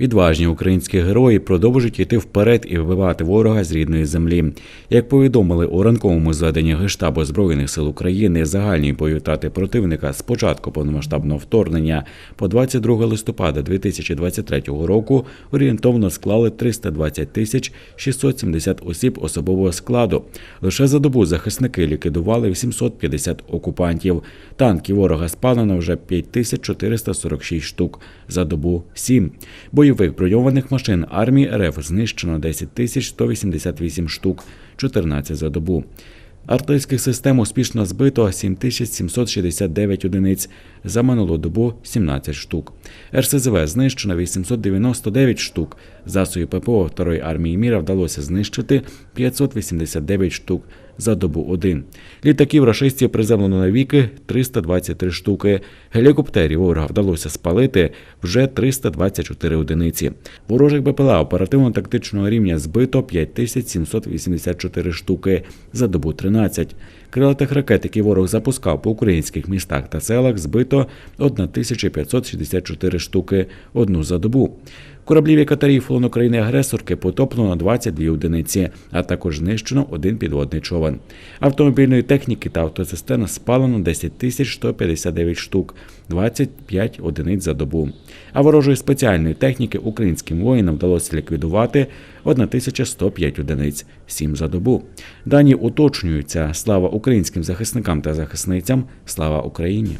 Відважні українські герої продовжують йти вперед і вбивати ворога з рідної землі. Як повідомили у ранковому зведенні Гештабу Збройних сил України, загальні бойові противника з початку повномасштабного вторгнення по 22 листопада 2023 року орієнтовно склали 320 тисяч 670 осіб особового складу. Лише за добу захисники ліквідували 850 окупантів. Танків ворога спалено вже 5446 штук, за добу 7. Бойових броньованих машин армії РФ знищено 10 тисяч 188 штук, 14 за добу. Артилерійських систем успішно збито 7769 одиниць, за минулу добу 17 штук. РСЗВ знищено 899 штук. Засобів ППО Второї армії міра вдалося знищити 589 штук за добу 1. Літаків рашистів приземлено на віки 323 штуки. Гелікоптерів ворога вдалося спалити вже 324 одиниці. Ворожих БПЛА оперативно-тактичного рівня збито 5784 штуки за добу 13. Крилатих ракет, які ворог запускав по українських містах та селах, збито 1564 штуки одну за добу. Кораблів і катерів флон України агресорки потоплено на 22 одиниці, а також знищено один підводний човен. Автомобільної техніки та автоцистерн спалено 10 тисяч 159 штук, 25 одиниць за добу. А ворожої спеціальної техніки українським воїнам вдалося ліквідувати 1105 одиниць, 7 за добу. Дані уточнюються. Слава українським захисникам та захисницям, слава Україні.